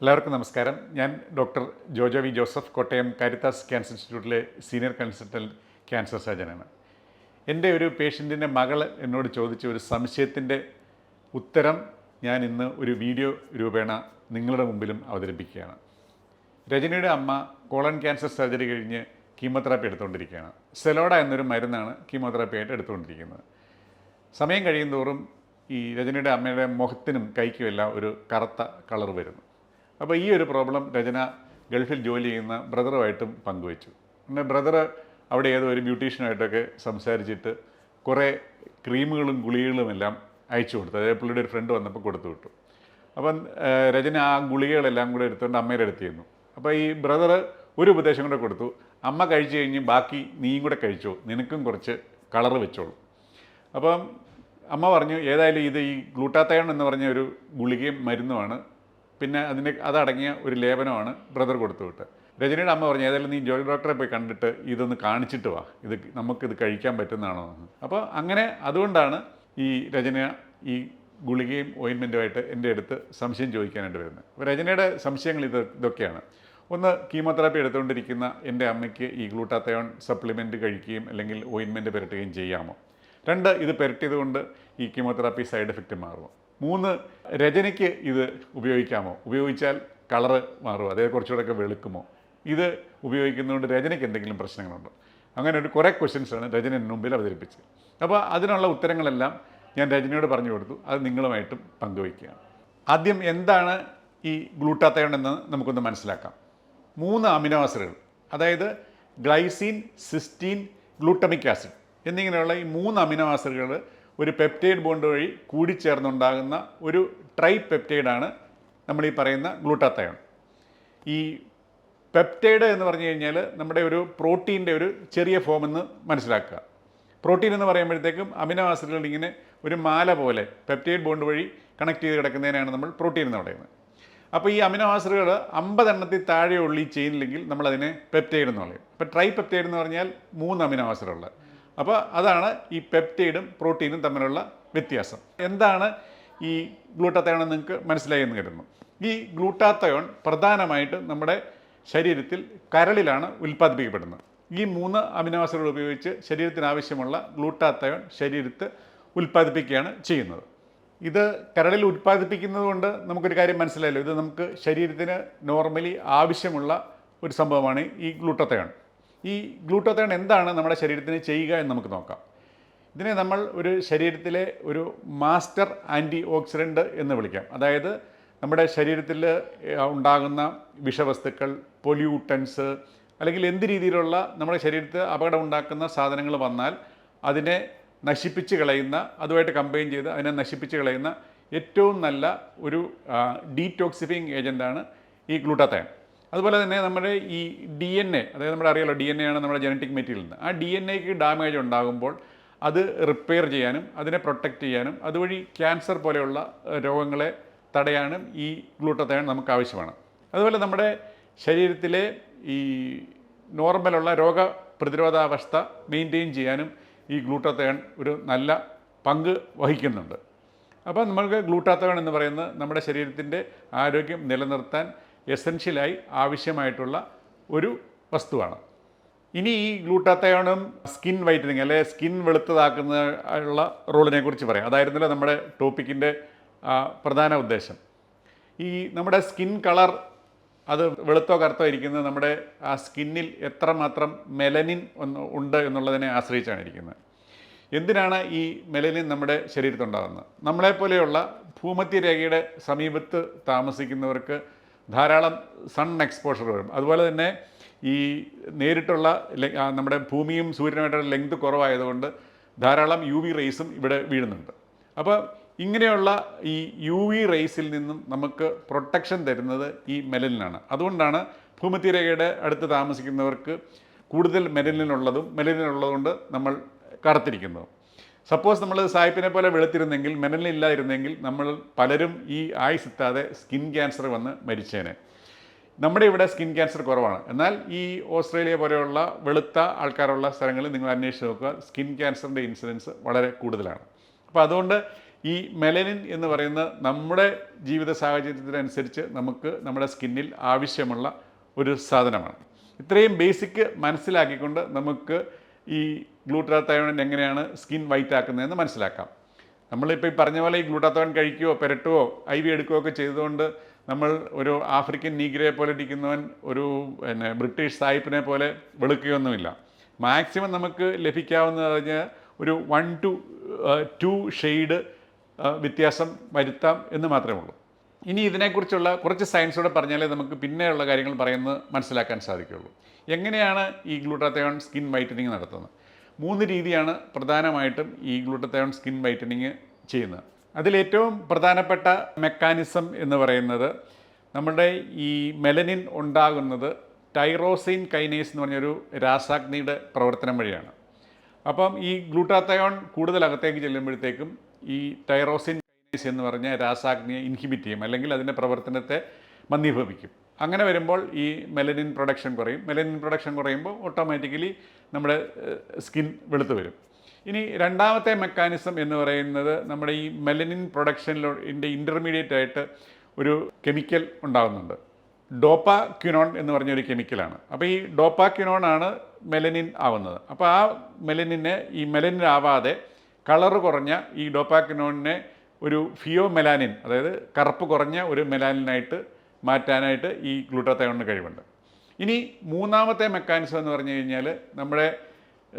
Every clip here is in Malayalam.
എല്ലാവർക്കും നമസ്കാരം. ഞാൻ doctor Jojo V Joseph Kottayam Caritas cancer ഇൻസ്റ്റിറ്റ്യൂട്ടിലെ സീനിയർ കൺസൾട്ടന്റ് ക്യാൻസർ സർജനാണ് എന്റെ ഒരു പേഷ്യന്റിന്റെ മകൾ എന്നോട് ചോദിച്ച ഒരു സംശയത്തിന്റെ ഉത്തരം ഞാൻ ഇന്ന് ഒരു വീഡിയോ രൂപേണ നിങ്ങളുടെ മുമ്പിലും അവതരിപ്പിക്കുകയാണ്. രജനിയുടെ അമ്മ കോളൻ ക്യാൻസർ സർജറി കഴിഞ്ഞ് കീമോതെറാപ്പി എടുത്തുകൊണ്ടിരിക്കുകയാണ്. സെലോഡ എന്നൊരു മരുന്നാണ് കീമോതെറാപ്പി ആയിട്ട് എടുത്തുകൊണ്ടിരിക്കുന്നത്. സമയം കഴിയുന്തോറും ഈ രജനിയുടെ അമ്മയുടെ മുഖത്തിനും കൈക്കുമെല്ലാം ഒരു കറുത്ത കളർ വരുന്നു. അപ്പോൾ ഈ ഒരു പ്രോബ്ലം രചന ഗൾഫിൽ ജോലി ചെയ്യുന്ന ബ്രദറുമായിട്ടും പങ്കുവച്ചു. പിന്നെ ബ്രദർ അവിടെ ഏതോ ഒരു ബ്യൂട്ടീഷ്യനായിട്ടൊക്കെ സംസാരിച്ചിട്ട് കുറേ ക്രീമുകളും ഗുളികകളും എല്ലാം അയച്ചു കൊടുത്തു. അതായത് പുള്ളിയുടെ ഒരു ഫ്രണ്ട് വന്നപ്പോൾ കൊടുത്തു വിട്ടു. അപ്പം രചന ആ ഗുളികകളെല്ലാം കൂടെ എടുത്തുകൊണ്ട് അമ്മയുടെ അടുത്ത് ചെന്നു. അപ്പോൾ ഈ ബ്രദർ ഒരു ഉപദേശം കൂടെ കൊടുത്തു. അമ്മ കഴിച്ചു കഴിഞ്ഞ് ബാക്കി നീയും കൂടെ കഴിച്ചോ നിനക്കും കുറച്ച് കളർ വെച്ചോളൂ. അപ്പം അമ്മ പറഞ്ഞു ഏതായാലും ഇത് ഈ ഗ്ലൂട്ടാത്തയൺ എന്ന് പറഞ്ഞ ഒരു ഗുളികയും മരുന്നുമാണ്. പിന്നെ അതിന്റെ അതടങ്ങിയ ഒരു ലേപനമാണ് ബ്രദർ കൊടുത്തു വിട്ട് രജനിയുടെ അമ്മ പറഞ്ഞു ഏതായാലും നീ ജോലി ഡോക്ടറെ പോയി കണ്ടിട്ട് ഇതൊന്ന് കാണിച്ചിട്ട് വാ. ഇത് നമുക്കിത് കഴിക്കാൻ പറ്റുന്നതാണോ എന്ന്. അപ്പോൾ അങ്ങനെ അതുകൊണ്ടാണ് ഈ രജന ഈ ഗുളികയും ഓയിൻമെന്റുമായിട്ട് എന്റെ അടുത്ത് സംശയം ചോദിക്കാനായിട്ട് വരുന്നത്. അപ്പോൾ രജനയുടെ സംശയങ്ങൾ ഇത് ഇതൊക്കെയാണ്. ഒന്ന് കീമോതെറാപ്പി എടുത്തുകൊണ്ടിരിക്കുന്ന എന്റെ അമ്മയ്ക്ക് ഈ ഗ്ലൂട്ടാത്തയോൺ സപ്ലിമെന്റ് കഴിക്കുകയും അല്ലെങ്കിൽ ഓയിൻമെന്റ് പുരട്ടുകയും ചെയ്യാമോ? രണ്ട് ഇത് പുരട്ടിയത് കൊണ്ട് ഈ കീമോതെറാപ്പി സൈഡ് എഫക്റ്റ് മാറുമോ? മൂന്ന് രചനയ്ക്ക് ഇത് ഉപയോഗിക്കാമോ? ഉപയോഗിച്ചാൽ കളറ് മാറുമോ? കുറച്ചുകൂടെ കുറച്ചുകൂടെയൊക്കെ വെളുക്കുമോ? ഇത് ഉപയോഗിക്കുന്നതുകൊണ്ട് രചനയ്ക്ക് എന്തെങ്കിലും പ്രശ്നങ്ങളുണ്ടോ? അങ്ങനെ ഒരു കുറേ ക്വസ്റ്റ്യൻസാണ് രചന മുമ്പിൽ അവതരിപ്പിച്ചത്. അപ്പോൾ അതിനുള്ള ഉത്തരങ്ങളെല്ലാം ഞാൻ രചനയോട് പറഞ്ഞു കൊടുത്തു. അത് നിങ്ങളുമായിട്ടും പങ്കുവയ്ക്കുകയാണ്. ആദ്യം എന്താണ് ഈ ഗ്ലൂട്ടാത്തയോൺ എന്ന് നമുക്കൊന്ന് മനസ്സിലാക്കാം. മൂന്ന് അമിനോ ആസിഡുകൾ അതായത് ഗ്ലൈസീൻ സിസ്റ്റീൻ ഗ്ലൂട്ടമിക് ആസിഡ് എന്നിങ്ങനെയുള്ള ഈ മൂന്ന് അമിനോ ആസിഡുകൾ ഒരു പെപ്റ്റൈഡ് ബോണ്ട് വഴി കൂടിച്ചേർന്നുണ്ടാകുന്ന ഒരു ട്രൈ പെപ്റ്റൈഡാണ് നമ്മൾ ഈ പറയുന്ന ഗ്ലൂട്ടാത്തയോൺ ഈ പെപ്റ്റൈഡ് എന്ന് പറഞ്ഞു കഴിഞ്ഞാൽ നമ്മുടെ ഒരു പ്രോട്ടീന്റെ ഒരു ചെറിയ ഫോം എന്ന് മനസ്സിലാക്കുക. പ്രോട്ടീൻ എന്ന് പറയുമ്പോഴത്തേക്കും അമിനോ ആസിഡുകൾ ഇങ്ങനെ ഒരു മാല പോലെ പെപ്റ്റൈഡ് ബോണ്ട് വഴി കണക്ട് ചെയ്ത് കിടക്കുന്നതിനാണ് നമ്മൾ പ്രോട്ടീൻ എന്ന് പറയുന്നത്. അപ്പോൾ ഈ അമിനോ ആസിഡുകൾ അമ്പതെണ്ണത്തിൽ താഴെയുള്ള ഈ ചെയിനിലെങ്കിൽ നമ്മളതിനെ പെപ്റ്റൈഡ് എന്ന് പറയും. അപ്പോൾ ട്രൈ പെപ്റ്റൈഡ് എന്ന് പറഞ്ഞാൽ മൂന്ന് അമിനോ ആസിഡുള്ളത് അപ്പോൾ അതാണ് ഈ പെപ്റ്റൈഡും പ്രോട്ടീനും തമ്മിലുള്ള വ്യത്യാസം. എന്താണ് ഈ ഗ്ലൂട്ടാത്തയോൺ നിങ്ങൾക്ക് മനസ്സിലായി എന്ന് കരുതുന്നു. ഈ ഗ്ലൂട്ടാത്തയോൺ പ്രധാനമായിട്ട് നമ്മുടെ ശരീരത്തിൽ കരളിലാണ് ഉൽപ്പാദിപ്പിക്കപ്പെടുന്നത്. ഈ മൂന്ന് അമിനോ ഉപയോഗിച്ച് ശരീരത്തിന് ആവശ്യമുള്ള ഗ്ലൂട്ടാത്തയോൺ ശരീരത്ത് ഉൽപ്പാദിപ്പിക്കുകയാണ് ചെയ്യുന്നത്. ഇത് കരളിൽ ഉൽപ്പാദിപ്പിക്കുന്നത് കൊണ്ട് നമുക്കൊരു കാര്യം മനസ്സിലായല്ലോ. ഇത് നമുക്ക് ശരീരത്തിന് നോർമലി ആവശ്യമുള്ള ഒരു സംഭവമാണ് ഈ ഗ്ലൂട്ടത്തയോൺ ഈ ഗ്ലൂട്ടോത്തേൺ എന്താണ് നമ്മുടെ ശരീരത്തിന് ചെയ്യുക എന്ന് നമുക്ക് നോക്കാം. ഇതിനെ നമ്മൾ ഒരു ശരീരത്തിലെ ഒരു മാസ്റ്റർ ആന്റി ഓക്സിഡന്റ് എന്ന് വിളിക്കാം. അതായത് നമ്മുടെ ശരീരത്തിൽ ഉണ്ടാകുന്ന വിഷവസ്തുക്കൾ പൊല്യൂട്ടൻസ് അല്ലെങ്കിൽ എന്ത് രീതിയിലുള്ള നമ്മുടെ ശരീരത്തിൽ അപകടം ഉണ്ടാക്കുന്ന സാധനങ്ങൾ വന്നാൽ അതിനെ നശിപ്പിച്ച് കളയുന്ന അതുമായിട്ട് കമ്പൈൻ ചെയ്ത് അതിനെ നശിപ്പിച്ച് കളയുന്ന ഏറ്റവും നല്ല ഒരു ഡീറ്റോക്സിഫിങ് ഏജന്റാണ് ഈ ഗ്ലൂട്ടാത്തയൻ അതുപോലെ തന്നെ നമ്മുടെ ഈ ഡി എൻ എ അതായത് നമ്മുടെ അറിയാലോ ഡി എൻ എ ആണ് നമ്മുടെ ജനറ്റിക് മെറ്റീരിയൽ ആ ഡി എൻ എക്ക് ഡാമേജ് ഉണ്ടാകുമ്പോൾ അത് റിപ്പയർ ചെയ്യാനും അതിനെ പ്രൊട്ടക്റ്റ് ചെയ്യാനും അതുവഴി ക്യാൻസർ പോലെയുള്ള രോഗങ്ങളെ തടയാനും ഈ ഗ്ലൂട്ടത്തയൺ നമുക്ക് ആവശ്യമാണ്. അതുപോലെ നമ്മുടെ ശരീരത്തിലെ ഈ നോർമലുള്ള രോഗ പ്രതിരോധാവസ്ഥ മെയിന്റെയിൻ ചെയ്യാനും ഈ ഗ്ലൂട്ടത്തയൺ ഒരു നല്ല പങ്ക് വഹിക്കുന്നുണ്ട്. അപ്പോൾ നമ്മൾക്ക് ഗ്ലൂട്ടാത്തവൺ എന്ന് പറയുന്നത് നമ്മുടെ ശരീരത്തിന്റെ ആരോഗ്യം നിലനിർത്താൻ എസെൻഷ്യലായി ആവശ്യമായിട്ടുള്ള ഒരു വസ്തുവാണ്. ഇനി ഈ ഗ്ലൂട്ടാത്തയോണും സ്കിൻ വൈറ്റനിങ് അല്ലെ സ്കിൻ വെളുത്തതാക്കുന്ന ഉള്ള റോളിനെ കുറിച്ച് പറയാം. അതായിരുന്നല്ലോ നമ്മുടെ ടോപ്പിക്കിന്റെ പ്രധാന ഉദ്ദേശം. ഈ നമ്മുടെ സ്കിൻ കളർ അത് വെളുത്തോ കറുത്തോ ഇരിക്കുന്നത് നമ്മുടെ ആ സ്കിന്നിൽ എത്രമാത്രം മെലനിൻ ഉണ്ട് എന്നുള്ളതിനെ ആശ്രയിച്ചാണ് ഇരിക്കുന്നത്. എന്തിനാണ് ഈ മെലനിൻ നമ്മുടെ ശരീരത്തുണ്ടാകുന്നത് നമ്മളെപ്പോലെയുള്ള ഭൂമധ്യരേഖയുടെ സമീപത്ത് താമസിക്കുന്നവർക്ക് ധാരാളം സൺ എക്സ്പോഷർ വരും. അതുപോലെ തന്നെ ഈ നേരിട്ടുള്ള നമ്മുടെ ഭൂമിയും സൂര്യനുമായിട്ടുള്ള ലെങ്ത് കുറവായതുകൊണ്ട് ധാരാളം യു വി റേസും ഇവിടെ വീഴുന്നുണ്ട്. അപ്പോൾ ഇങ്ങനെയുള്ള ഈ യു വി റേസിൽ നിന്നും നമുക്ക് പ്രൊട്ടക്ഷൻ തരുന്നത് ഈ മെലലിനാണ് അതുകൊണ്ടാണ് ഭൂമധ്യരേഖയുടെ അടുത്ത് താമസിക്കുന്നവർക്ക് കൂടുതൽ മെലലിനുള്ളതും മെലലിനുള്ളതുകൊണ്ട് നമ്മൾ കറുത്തിരിക്കുന്നതും. സപ്പോസ് നമ്മൾ സായിപ്പിനെ പോലെ വെളുത്തിരുന്നെങ്കിൽ മെലനിൻ ഇല്ലായിരുന്നെങ്കിൽ നമ്മൾ പലരും ഈ ആയുസ് എത്താതെ സ്കിൻ ക്യാൻസർ വന്ന് മരിച്ചേനെ. നമ്മുടെ ഇവിടെ സ്കിൻ ക്യാൻസർ കുറവാണ്. എന്നാൽ ഈ ഓസ്ട്രേലിയ പോലെയുള്ള വെളുത്ത ആൾക്കാരുള്ള സ്ഥലങ്ങളിൽ നിങ്ങൾ അന്വേഷിച്ച് നോക്കുക സ്കിൻ ക്യാൻസറിന്റെ ഇൻസിഡൻസ് വളരെ കൂടുതലാണ്. അപ്പോൾ അതുകൊണ്ട് ഈ മെലനിൻ എന്ന് പറയുന്ന നമ്മുടെ ജീവിത സാഹചര്യത്തിനനുസരിച്ച് നമുക്ക് നമ്മുടെ സ്കിന്നിൽ ആവശ്യമുള്ള ഒരു സാധനമാണ്. ഇത്രയും ബേസിക് മനസ്സിലാക്കിക്കൊണ്ട് നമുക്ക് ഈ ഗ്ലൂട്ടാത്തയോൺ എങ്ങനെയാണ് സ്കിൻ വൈറ്റ് ആക്കുന്നതെന്ന് മനസ്സിലാക്കാം. നമ്മളിപ്പോൾ ഈ പറഞ്ഞ പോലെ ഈ ഗ്ലൂട്ടാത്തോൺ കഴിക്കുകയോ പെരട്ടുകയോ ഐ വി എടുക്കുകയോ ഒക്കെ ചെയ്തുകൊണ്ട് നമ്മൾ ഒരു ആഫ്രിക്കൻ നീഗ്രയെ പോലെ ഇരിക്കുന്നവൻ ഒരു പിന്നെ ബ്രിട്ടീഷ് സായിപ്പിനെ പോലെ വെളുക്കുകയൊന്നുമില്ല. മാക്സിമം നമുക്ക് ലഭിക്കാവുന്ന പറഞ്ഞാൽ ഒരു വൺ ടു ടു ഷെയ്ഡ് വ്യത്യാസം വരുത്താം എന്ന് മാത്രമേ ഉള്ളൂ. ഇനി ഇതിനെക്കുറിച്ചുള്ള കുറച്ച് സയൻസോടെ പറഞ്ഞാലേ നമുക്ക് പിന്നെയുള്ള കാര്യങ്ങൾ പറയുന്നത് മനസ്സിലാക്കാൻ സാധിക്കുകയുള്ളൂ. എങ്ങനെയാണ് ഈ ഗ്ലൂട്ടാത്തയോൺ സ്കിൻ വൈറ്റനിങ് നടത്തുന്നത്? മൂന്ന് രീതിയാണ് പ്രധാനമായിട്ടും ഈ ഗ്ലൂട്ടത്തയോൺ സ്കിൻ വൈറ്റനിങ് ചെയ്യുന്നത്. അതിലേറ്റവും പ്രധാനപ്പെട്ട മെക്കാനിസം എന്ന് പറയുന്നത് നമ്മുടെ ഈ മെലനിൻ ഉണ്ടാകുന്നത് ടൈറോസിൻ കൈനേസ് എന്ന് പറഞ്ഞൊരു രാസാഗ്നിയുടെ പ്രവർത്തനം വഴിയാണ്. അപ്പം ഈ ഗ്ലൂട്ടാത്തയോൺ കൂടുതൽ അകത്തേക്ക് ചെല്ലുമ്പോഴത്തേക്കും ഈ ടൈറോസിൻ എന്ന് പറഞ്ഞ രാസാഗ്നിയെ ഇൻഹിബിറ്റ് ചെയ്യും. അല്ലെങ്കിൽ അതിന്റെ പ്രവർത്തനത്തെ മന്ദീഭവിക്കും അങ്ങനെ വരുമ്പോൾ ഈ മെലനിൻ പ്രൊഡക്ഷൻ കുറയും. മെലനിൻ പ്രൊഡക്ഷൻ കുറയുമ്പോൾ ഓട്ടോമാറ്റിക്കലി നമ്മുടെ സ്കിൻ വെളുത്ത് വരും. ഇനി രണ്ടാമത്തെ മെക്കാനിസം എന്ന് പറയുന്നത് നമ്മുടെ ഈ മെലനിൻ പ്രൊഡക്ഷനിന്റെ ഇന്റർമീഡിയറ്റ് ആയിട്ട് ഒരു കെമിക്കൽ ഉണ്ടാകുന്നുണ്ട് ഡോപ്പാക്യുനോൺ എന്ന് പറഞ്ഞൊരു കെമിക്കലാണ് അപ്പോൾ ഈ ഡോപ്പാക്യുനോൺ ആണ് മെലനിൻ ആവുന്നത്. അപ്പോൾ ആ മെലനിനെ ഈ മെലനിൻ ആവാതെ കളറ് കുറഞ്ഞ ഈ ഡോപ്പാക്യുനോണിനെ ഒരു ഫിയോ മെലാനിൻ അതായത് കറുപ്പ് കുറഞ്ഞ ഒരു മെലാനിനായിട്ട് മാറ്റാനായിട്ട് ഈ ഗ്ലൂട്ടാത്തയോണിന് കഴിവുണ്ട്. ഇനി മൂന്നാമത്തെ മെക്കാനിസം എന്ന് പറഞ്ഞു കഴിഞ്ഞാൽ നമ്മുടെ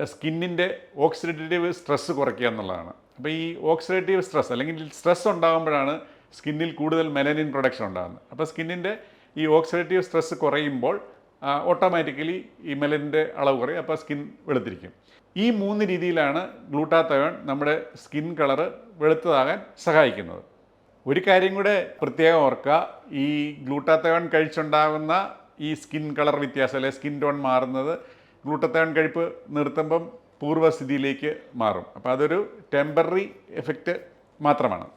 സ്കിന്നിന്റെ ഓക്സിഡേറ്റീവ് സ്ട്രെസ്സ് കുറയ്ക്കുക എന്നുള്ളതാണ്. അപ്പോൾ ഈ ഓക്സിഡേറ്റീവ് സ്ട്രെസ് അല്ലെങ്കിൽ സ്ട്രെസ് ഉണ്ടാകുമ്പോഴാണ് സ്കിന്നിൽ കൂടുതൽ മെലനിൻ പ്രൊഡക്ഷൻ ഉണ്ടാകുന്നത്. അപ്പോൾ സ്കിന്നിന്റെ ഈ ഓക്സിഡേറ്റീവ് സ്ട്രെസ്സ് കുറയുമ്പോൾ ഓട്ടോമാറ്റിക്കലി ഈ മെലനിന്റെ അളവ് കുറയും അപ്പോൾ സ്കിൻ വെളുത്തിരിക്കും. ഈ മൂന്ന് രീതിയിലാണ് ഗ്ലൂട്ടാത്തയോൺ നമ്മുടെ സ്കിൻ കളറ് വെളുത്തതാകാൻ സഹായിക്കുന്നത്. ഒരു കാര്യം കൂടെ പ്രത്യേകം ഓർക്കുക ഈ ഗ്ലൂട്ടാത്തയോൺ കഴിച്ചുണ്ടാകുന്ന ഈ സ്കിൻ കളർ വ്യത്യാസം അല്ലെ സ്കിൻ ടോൺ മാറുന്നത് ഗ്ലൂട്ടത്തയോൺ കഴിപ്പ് നിർത്തുമ്പം പൂർവസ്ഥിതിയിലേക്ക് മാറും. അപ്പോൾ അതൊരു ടെമ്പററി എഫക്റ്റ് മാത്രമാണ്.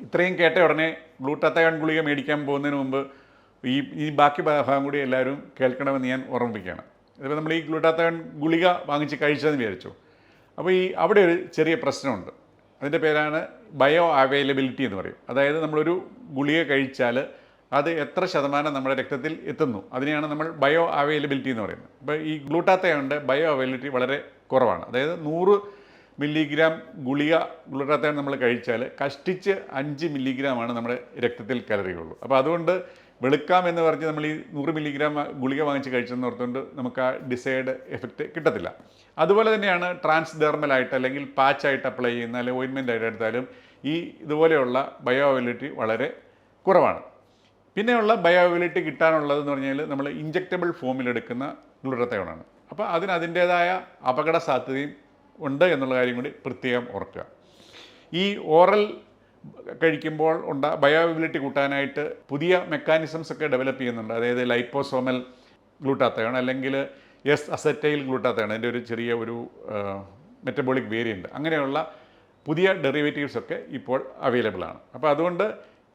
ഇത്രയും കേട്ട ഉടനെ ഗ്ലൂട്ടത്തയോൺ ഗുളിക മേടിക്കാൻ പോകുന്നതിന് മുമ്പ് ഈ ഈ ബാക്കി ഭാഗം കൂടി എല്ലാവരും കേൾക്കണമെന്ന് ഞാൻ ഓർമ്മിപ്പിക്കുകയാണ്. ഇതിപ്പോൾ നമ്മൾ ഈ ഗ്ലൂട്ടാത്തകൺ ഗുളിക വാങ്ങിച്ച് കഴിച്ചതെന്ന് വിചാരിച്ചു. അപ്പോൾ ഈ അവിടെ ഒരു ചെറിയ പ്രശ്നമുണ്ട്. അതിന്റെ പേരാണ് ബയോ അവൈലബിലിറ്റി എന്ന് പറയും. അതായത് നമ്മളൊരു ഗുളിക കഴിച്ചാൽ അത് എത്ര ശതമാനം നമ്മുടെ രക്തത്തിൽ എത്തുന്നു. അതിനെയാണ് നമ്മൾ ബയോ അവൈലബിലിറ്റി എന്ന് പറയുന്നത്. അപ്പോൾ ഈ ഗ്ലൂട്ടാത്തയോണിന്റെ ബയോ അവൈലബിലിറ്റി വളരെ കുറവാണ്. അതായത് നൂറ് മില്ലിഗ്രാം ഗുളിക ഗ്ലൂട്ടാത്തയോൺ നമ്മൾ കഴിച്ചാൽ കഷ്ടിച്ച് അഞ്ച് മില്ലിഗ്രാമാണ് നമ്മുടെ രക്തത്തിൽ കലറിയുള്ളൂ. അപ്പോൾ അതുകൊണ്ട് വെളുക്കാം എന്ന് പറഞ്ഞ് നമ്മൾ ഈ നൂറ് മില്ലിഗ്രാം ഗുളിക വാങ്ങിച്ച് കഴിച്ചെന്ന് ഓർത്തുകൊണ്ട് നമുക്ക് ആ ഡിസൈഡ് എഫക്റ്റ് കിട്ടത്തില്ല. അതുപോലെ തന്നെയാണ് ട്രാൻസ്ഡെർമലായിട്ട് അല്ലെങ്കിൽ പാച്ചായിട്ട് അപ്ലൈ ചെയ്യുന്ന അല്ലെങ്കിൽ ഓയിൻമെന്റ് ആയിട്ട് എടുത്താലും ഈ ഇതുപോലെയുള്ള ബയോ അവൈലബിലിറ്റി വളരെ കുറവാണ്. പിന്നെയുള്ള ബയോ അവൈലബിലിറ്റി കിട്ടാനുള്ളതെന്ന് പറഞ്ഞാൽ നമ്മൾ ഇഞ്ചക്റ്റബിൾ ഫോമിലെടുക്കുന്ന ഗ്ലൂട്ടത്തയോണാണ് അപ്പോൾ അതിന് അതിന്റേതായ അപകട സാധ്യതയും ഉണ്ട് എന്നുള്ള കാര്യം കൂടി പ്രത്യേകം ഓർക്കുക. ഈ ഓറൽ കഴിക്കുമ്പോൾ ഉണ്ട ബയോഅവൈബിലിറ്റി കൂട്ടാനായിട്ട് പുതിയ മെക്കാനിസംസ് ഒക്കെ ഡെവലപ്പ് ചെയ്യുന്നുണ്ട്. അതായത് ലൈപ്പോസോമൽ ഗ്ലൂട്ടാത്തയോൺ അല്ലെങ്കിൽ എസ് അസറ്റൈൽ ഗ്ലൂട്ടാത്തയോൺ അതിന്റെ ഒരു ചെറിയ ഒരു മെറ്റബോളിക് വേരിയന്റ് അങ്ങനെയുള്ള പുതിയ ഡെറിവേറ്റീവ്സ് ഒക്കെ ഇപ്പോൾ അവൈലബിൾ ആണ്. അപ്പോൾ അതുകൊണ്ട്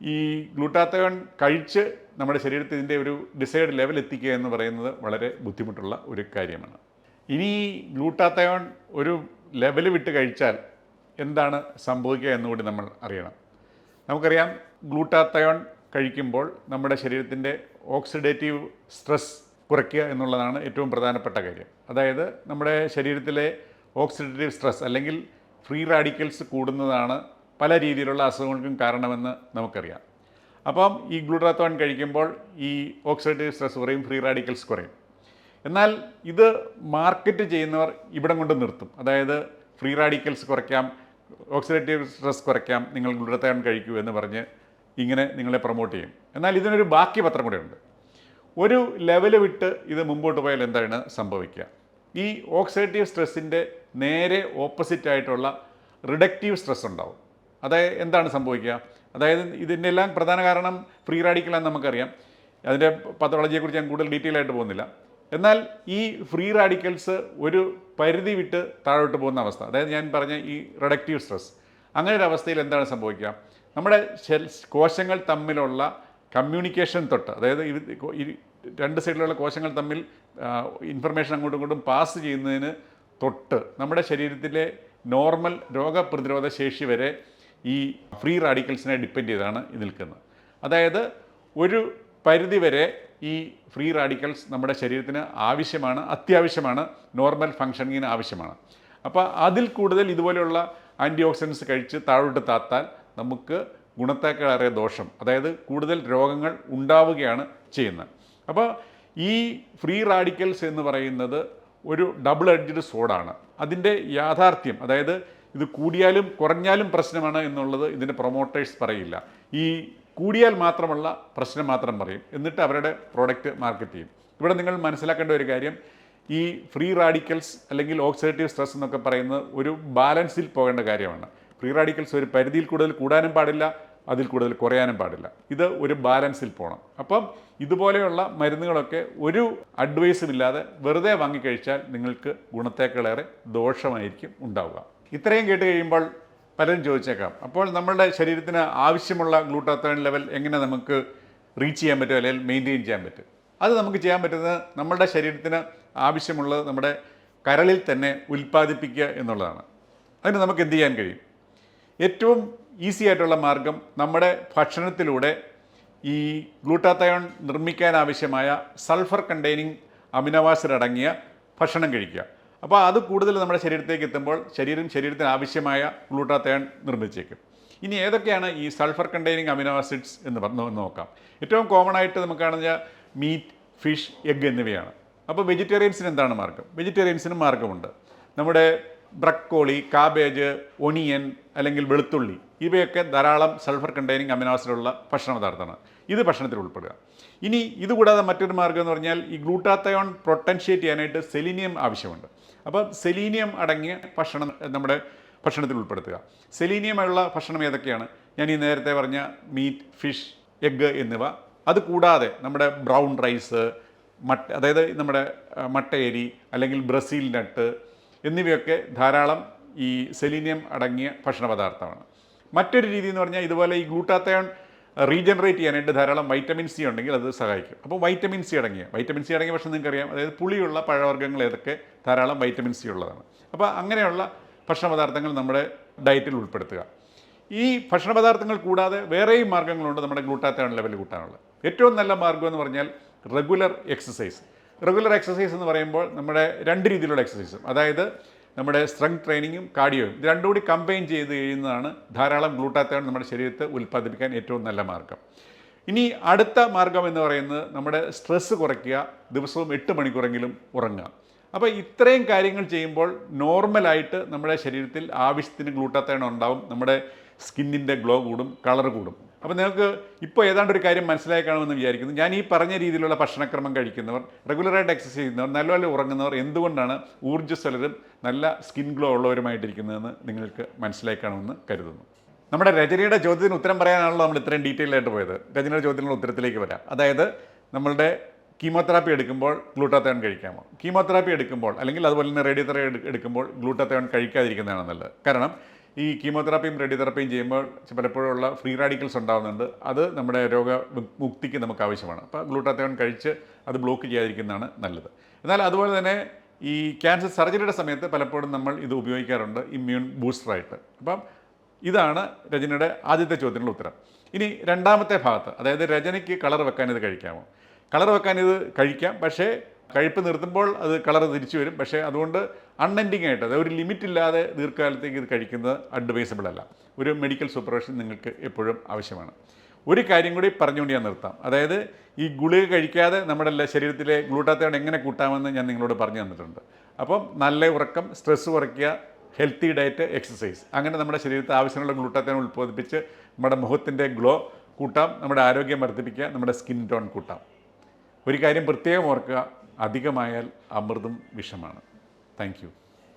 ഈ ഗ്ലൂട്ടാത്തയോൺ കഴിച്ച് നമ്മുടെ ശരീരത്തിൽ ഇതിന്റെ ഒരു ഡിസൈഡ് ലെവൽ എത്തിക്കുക എന്ന് പറയുന്നത് വളരെ ബുദ്ധിമുട്ടുള്ള ഒരു കാര്യമാണ്. ഇനി ഗ്ലൂട്ടാത്തയോൺ ഒരു ലെവൽ വിട്ട് കഴിച്ചാൽ എന്താണ് സംഭവിക്കുക എന്നുകൂടി നമ്മൾ അറിയണം. നമുക്കറിയാം ഗ്ലൂട്ടാത്തയോൺ കഴിക്കുമ്പോൾ നമ്മുടെ ശരീരത്തിന്റെ ഓക്സിഡേറ്റീവ് സ്ട്രെസ് കുറയ്ക്കുക എന്നുള്ളതാണ് ഏറ്റവും പ്രധാനപ്പെട്ട കാര്യം. അതായത് നമ്മുടെ ശരീരത്തിലെ ഓക്സിഡേറ്റീവ് സ്ട്രെസ് അല്ലെങ്കിൽ ഫ്രീ റാഡിക്കൽസ് കൂടുന്നതാണ് പല രീതിയിലുള്ള അസുഖങ്ങൾക്കും കാരണമെന്ന് നമുക്കറിയാം. അപ്പം ഈ ഗ്ലൂട്ടാത്തോൺ കഴിക്കുമ്പോൾ ഈ ഓക്സിഡേറ്റീവ് സ്ട്രെസ് കുറയും ഫ്രീ റാഡിക്കൽസ് കുറയും. എന്നാൽ ഇത് മാർക്കറ്റ് ചെയ്യുന്നവർ ഇവിടം കൊണ്ട് നിർത്തും. അതായത് ഫ്രീ റാഡിക്കൽസ് കുറയ്ക്കാം ഓക്സിഡേറ്റീവ് സ്ട്രെസ് കുറയ്ക്കാം നിങ്ങൾ ഗ്ലൂട്ടത്തയോൺ കഴിക്കൂ എന്ന് പറഞ്ഞ് ഇങ്ങനെ നിങ്ങളെ പ്രൊമോട്ട് ചെയ്യും. എന്നാൽ ഇതിനൊരു ബാക്കി പത്രം കൂടെ ഉണ്ട്. ഒരു ലെവൽ വിട്ട് ഇത് മുമ്പോട്ട് പോയാൽ എന്താണ് സംഭവിക്കുക? ഈ ഓക്സിഡേറ്റീവ് സ്ട്രെസ്സിന്റെ നേരെ ഓപ്പോസിറ്റ് ആയിട്ടുള്ള റിഡക്റ്റീവ് സ്ട്രെസ് ഉണ്ടാവും. അതായത് എന്താണ് സംഭവിക്കുക? അതായത് ഇതിന്റെ എല്ലാം പ്രധാന കാരണം ഫ്രീ റാഡിക്കലാണെന്ന് നമുക്കറിയാം. അതിന്റെ പത്തോളജിയെക്കുറിച്ച് ഞാൻ കൂടുതൽ ഡീറ്റെയിൽ ആയിട്ട് പോകുന്നില്ല. എന്നാൽ ഈ ഫ്രീ റാഡിക്കൽസ് ഒരു പരിധി വിട്ട് താഴോട്ട് പോകുന്ന അവസ്ഥ. അതായത് ഞാൻ പറഞ്ഞ ഈ റിഡക്റ്റീവ് സ്ട്രെസ് അങ്ങനെ ഒരു അവസ്ഥയിൽ എന്താണ് സംഭവിക്കുക? നമ്മുടെ കോശങ്ങൾ തമ്മിലുള്ള കമ്മ്യൂണിക്കേഷൻ തൊട്ട് അതായത് രണ്ട് സൈഡിലുള്ള കോശങ്ങൾ തമ്മിൽ ഇൻഫർമേഷൻ അങ്ങോട്ടും ഇങ്ങോട്ടും പാസ് ചെയ്യുന്നതിന് തൊട്ട് നമ്മുടെ ശരീരത്തിലെ നോർമൽ രോഗപ്രതിരോധ ശേഷി വരെ ഈ ഫ്രീ റാഡിക്കൽസിനെ ഡിപ്പെൻഡ് ചെയ്താണ് ഇത് നിൽക്കുന്നത്. അതായത് ഒരു പരിധിവരെ ഈ ഫ്രീ റാഡിക്കൽസ് നമ്മുടെ ശരീരത്തിന് ആവശ്യമാണ് അത്യാവശ്യമാണ് നോർമൽ ഫങ്ഷനിങ്ങിന് ആവശ്യമാണ്. അപ്പോൾ അതിൽ കൂടുതൽ ഇതുപോലെയുള്ള ആന്റി ഓക്സിഡൻസ് കഴിച്ച് താഴോട്ട് താത്താൽ നമുക്ക് ഗുണത്തേക്കാളേറെ ദോഷം അതായത് കൂടുതൽ രോഗങ്ങൾ ഉണ്ടാവുകയാണ് ചെയ്യുന്നത്. അപ്പോൾ ഈ ഫ്രീ റാഡിക്കൽസ് എന്ന് പറയുന്നത് ഒരു ഡബിൾ എഡ്ജഡ് സോഡാണ്. അതിന്റെ യാഥാർത്ഥ്യം അതായത് ഇത് കൂടിയാലും കുറഞ്ഞാലും പ്രശ്നമാണ് എന്നുള്ളത് ഇതിന്റെ പ്രൊമോട്ടേഴ്സ് പറയില്ല. ഈ കൂടിയാൽ മാത്രമുള്ള പ്രശ്നം മാത്രം പറയും. എന്നിട്ട് അവരുടെ പ്രോഡക്റ്റ് മാർക്കറ്റ് ചെയ്യും. ഇവിടെ നിങ്ങൾ മനസ്സിലാക്കേണ്ട ഒരു കാര്യം ഈ ഫ്രീ റാഡിക്കൽസ് അല്ലെങ്കിൽ ഓക്സിഡേറ്റീവ് സ്ട്രെസ് എന്നൊക്കെ പറയുന്നത് ഒരു ബാലൻസിൽ പോകേണ്ട കാര്യമാണ്. ഫ്രീ റാഡിക്കൽസ് ഒരു പരിധിയിൽ കൂടുതൽ കൂടാനും പാടില്ല അതിൽ കൂടുതൽ കുറയാനും പാടില്ല. ഇത് ഒരു ബാലൻസിൽ പോകണം അപ്പം ഇതുപോലെയുള്ള മരുന്നുകളൊക്കെ ഒരു അഡ്വൈസും ഇല്ലാതെ വെറുതെ വാങ്ങിക്കഴിച്ചാൽ നിങ്ങൾക്ക് ഗുണത്തേക്കാളേറെ ദോഷമായിരിക്കും ഉണ്ടാവുക. ഇത്രയും കേട്ട് കഴിയുമ്പോൾ പലരും ചോദിച്ചേക്കാം. അപ്പോൾ നമ്മളുടെ ശരീരത്തിന് ആവശ്യമുള്ള ഗ്ലൂട്ടാത്തോൺ ലെവൽ എങ്ങനെ നമുക്ക് റീച്ച് ചെയ്യാൻ പറ്റും അല്ലെങ്കിൽ മെയിന്റെയിൻ ചെയ്യാൻ പറ്റും? അത് നമുക്ക് ചെയ്യാൻ പറ്റുന്നത് നമ്മളുടെ ശരീരത്തിന് ആവശ്യമുള്ളത് നമ്മുടെ കരളിൽ തന്നെ ഉൽപ്പാദിപ്പിക്കുക എന്നുള്ളതാണ്. അതിന് നമുക്ക് എന്ത് ചെയ്യാൻ കഴിയും? ഏറ്റവും ഈസി ആയിട്ടുള്ള മാർഗം നമ്മുടെ ഭക്ഷണത്തിലൂടെ ഈ ഗ്ലൂട്ടാത്തയോൺ നിർമ്മിക്കാൻ ആവശ്യമായ സൾഫർ കണ്ടെയ്നിങ് അമിനോവാസിഡ് അടങ്ങിയ ഭക്ഷണം കഴിക്കുക. അപ്പോൾ അത് കൂടുതൽ നമ്മുടെ ശരീരത്തേക്ക് എത്തുമ്പോൾ ശരീരം ശരീരത്തിന് ആവശ്യമായ ഗ്ലൂട്ടാത്തേൺ നിർമ്മിച്ചേക്കും. ഇനി ഏതൊക്കെയാണ് ഈ സൾഫർ കണ്ടെയ്നിങ് അമിനോ ആസിഡ്സ് എന്ന് പറഞ്ഞു നോക്കാം. ഏറ്റവും കോമൺ ആയിട്ട് നമുക്ക് കാണുന്ന മീറ്റ് ഫിഷ് എഗ് എന്നിവയാണ്. അപ്പോൾ വെജിറ്റേറിയൻസിന് എന്താണ് മാർഗം? വെജിറ്റേറിയൻസിനും മാർഗമുണ്ട്. നമ്മുടെ ബ്രക്കോളി കാബേജ് ഒണിയൻ അല്ലെങ്കിൽ വെളുത്തുള്ളി ഇവയൊക്കെ ധാരാളം സൾഫർ കണ്ടെയ്നിങ് അമിനോ ആസിഡുള്ള ഭക്ഷണ പദാർത്ഥമാണ് ഇത് ഭക്ഷണത്തിൽ ഉൾപ്പെടുക. ഇനി ഇതുകൂടാതെ മറ്റൊരു മാർഗം എന്ന് പറഞ്ഞാൽ ഈ ഗ്ലൂട്ടാത്തയോൺ പ്രൊട്ടൻഷ്യേറ്റ് ചെയ്യാനായിട്ട് സെലീനിയം ആവശ്യമുണ്ട്. അപ്പം സെലീനിയം അടങ്ങിയ ഭക്ഷണം നമ്മുടെ ഭക്ഷണത്തിൽ ഉൾപ്പെടുത്തുക. സെലീനിയമുള്ള ഭക്ഷണം ഏതൊക്കെയാണ്? ഞാൻ ഈ നേരത്തെ പറഞ്ഞ മീറ്റ് ഫിഷ് എഗ്ഗ് എന്നിവ. അത് കൂടാതെ നമ്മുടെ ബ്രൗൺ റൈസ് മട്ട അതായത് നമ്മുടെ മട്ടയരി അല്ലെങ്കിൽ ബ്രസീൽ നട്ട് എന്നിവയൊക്കെ ധാരാളം ഈ സെലീനിയം അടങ്ങിയ ഭക്ഷണ പദാർത്ഥമാണ്. മറ്റൊരു രീതി എന്ന് പറഞ്ഞാൽ ഇതുപോലെ ഈ ഗ്ലൂട്ടാത്തയോൺ റീജനറേറ്റ് ചെയ്യാനായിട്ട് ധാരാളം വൈറ്റമിൻ സി ഉണ്ടെങ്കിൽ അത് സഹായിക്കും. അപ്പോൾ വൈറ്റമിൻ സി അടങ്ങിയ വൈറ്റമിൻ സി അടങ്ങിയ പക്ഷേ നിങ്ങൾക്കറിയാം. അതായത് പുളിയുള്ള പഴവർഗങ്ങൾ ഏതൊക്കെ ധാരാളം വൈറ്റമിൻ സി ഉള്ളതാണ്. അപ്പോൾ അങ്ങനെയുള്ള ഭക്ഷണപദാർത്ഥങ്ങൾ നമ്മുടെ ഡയറ്റിൽ ഉൾപ്പെടുത്തുക. ഈ ഭക്ഷണപദാർത്ഥങ്ങൾ കൂടാതെ വേറെയും മാർഗങ്ങളുണ്ട് നമ്മുടെ ഗ്ലൂട്ടാത്തയോൺ ലെവൽ കൂട്ടാനുള്ള. ഏറ്റവും നല്ല മാർഗം എന്ന് പറഞ്ഞാൽ റെഗുലർ എക്സസൈസ് റെഗുലർ എക്സസൈസ് എന്ന് പറയുമ്പോൾ നമ്മുടെ രണ്ട് രീതിയിലുള്ള എക്സസൈസും അതായത് നമ്മുടെ സ്ട്രെങ് ട്രെയിനിങ്ങും കാർഡിയോയും ഇത് രണ്ടും കൂടി കമ്പൈൻ ചെയ്ത് കഴിയുന്നതാണ് ധാരാളം ഗ്ലൂട്ടാത്തയോൺ നമ്മുടെ ശരീരത്തെ ഉൽപ്പാദിപ്പിക്കാൻ ഏറ്റവും നല്ല മാർഗം. ഇനി അടുത്ത മാർഗം എന്ന് പറയുന്നത് നമ്മുടെ സ്ട്രെസ്സ് കുറയ്ക്കുക ദിവസവും എട്ട് മണിക്കൂറെങ്കിലും ഉറങ്ങുക. അപ്പോൾ ഇത്രയും കാര്യങ്ങൾ ചെയ്യുമ്പോൾ നോർമലായിട്ട് നമ്മുടെ ശരീരത്തിൽ ആവശ്യത്തിന് ഗ്ലൂട്ടാത്തയോൺ ഉണ്ടാവും. നമ്മുടെ സ്കിന്നിന്റെ ഗ്ലോ കൂടും കളർ കൂടും. അപ്പോൾ നിങ്ങൾക്ക് ഇപ്പോൾ ഏതാണ്ട് ഒരു കാര്യം മനസ്സിലായി കാണുമെന്ന് വിചാരിക്കുന്നു. ഞാൻ ഈ പറഞ്ഞ രീതിയിലുള്ള ഭക്ഷണക്രമം കഴിക്കുന്നവർ റെഗുലറായിട്ട് എക്സസൈസ് ചെയ്യുന്നവർ നല്ലപോലെ ഉറങ്ങുന്നവർ എന്തുകൊണ്ടാണ് ഊർജസ്വലരും നല്ല സ്കിൻ ഗ്ലോ ഉള്ളവരുമായിട്ടിരിക്കുന്നതെന്ന് നിങ്ങൾക്ക് മനസ്സിലായി കാണുമെന്ന് കരുതുന്നു. നമ്മുടെ രചനയുടെ ചോദ്യത്തിന് ഉത്തരം പറയാനാണല്ലോ നമ്മൾ ഇത്രയും ഡീറ്റെയിൽ ആയിട്ട് പോയത്. രചനയുടെ ചോദ്യത്തിനുള്ള ഉത്തരത്തിലേക്ക് വരാം. അതായത് നമ്മളുടെ കീമോതെറാപ്പി എടുക്കുമ്പോൾ ഗ്ലൂട്ടാത്തയോൺ കഴിക്കാമോ? കീമോതെറാപ്പി എടുക്കുമ്പോൾ അല്ലെങ്കിൽ അതുപോലെ തന്നെ റേഡിയോതെറാപ്പി എടു- എടുക്കുമ്പോൾ ഗ്ലൂട്ടാത്തയോൺ കഴിക്കാതിരിക്കുന്നതാണ് നല്ലത്? കാരണം ഈ കീമോതെറാപ്പിയും റേഡിയോതെറാപ്പിയും ചെയ്യുമ്പോൾ പലപ്പോഴുള്ള ഫ്രീ റാഡിക്കൽസ് ഉണ്ടാകുന്നുണ്ട് അത് നമ്മുടെ രോഗ മുക്തിക്ക് നമുക്ക് ആവശ്യമാണ്. അപ്പോൾ ഗ്ലൂട്ടാത്തേൺ കഴിച്ച് അത് ബ്ലോക്ക് ചെയ്യാതിരിക്കുന്നതാണ് നല്ലത്. എന്നാൽ അതുപോലെ തന്നെ ഈ ക്യാൻസർ സർജറിയുടെ സമയത്ത് പലപ്പോഴും നമ്മൾ ഇത് ഉപയോഗിക്കാറുണ്ട് ഇമ്മ്യൂൺ ബൂസ്റ്ററായിട്ട്. അപ്പം ഇതാണ് രചനയുടെ ആദ്യത്തെ ചോദ്യത്തിനുള്ള ഉത്തരം. ഇനി രണ്ടാമത്തെ ഭാഗത്ത് അതായത് രചനയ്ക്ക് കളർ വെക്കാൻ ഇത് കഴിക്കാമോ? കളർ വെക്കാൻ ഇത് കഴിക്കാം പക്ഷേ കഴിപ്പ് നിർത്തുമ്പോൾ അത് കളർ തിരിച്ചു വരും. പക്ഷേ അതുകൊണ്ട് അൺഎൻഡിങ് ആയിട്ട് അതായത് ഒരു ലിമിറ്റ് ഇല്ലാതെ ദീർഘകാലത്തേക്ക് ഇത് കഴിക്കുന്നത് അഡ്വൈസബിൾ അല്ല. ഒരു മെഡിക്കൽ സൂപ്പർവിഷൻ നിങ്ങൾക്ക് എപ്പോഴും ആവശ്യമാണ്. ഒരു കാര്യം കൂടി പറഞ്ഞുകൊണ്ട് ഞാൻ നിർത്താം. അതായത് ഈ ഗുളിക കഴിക്കാതെ നമ്മുടെ ശരീരത്തിലെ ഗ്ലൂട്ടാത്തയോൺ എങ്ങനെ കൂട്ടാമെന്ന് ഞാൻ നിങ്ങളോട് പറഞ്ഞു തന്നിട്ടുണ്ട്. അപ്പം നല്ല ഉറക്കം സ്ട്രെസ്സ് കുറയ്ക്കുക ഹെൽത്തി ഡയറ്റ് എക്സസൈസ് അങ്ങനെ നമ്മുടെ ശരീരത്തിൽ ആവശ്യമുള്ള ഗ്ലൂട്ടാത്തയോൺ ഉൽപ്പാദിപ്പിച്ച് നമ്മുടെ മുഖത്തിന്റെ ഗ്ലോ കൂട്ടാം നമ്മുടെ ആരോഗ്യം വർദ്ധിപ്പിക്കുക നമ്മുടെ സ്കിൻ ടോൺ കൂട്ടാം. ഒരു കാര്യം പ്രത്യേകം ഓർക്കുക അധികമായാൽ അമൃതും വിഷമാണ്. Thank you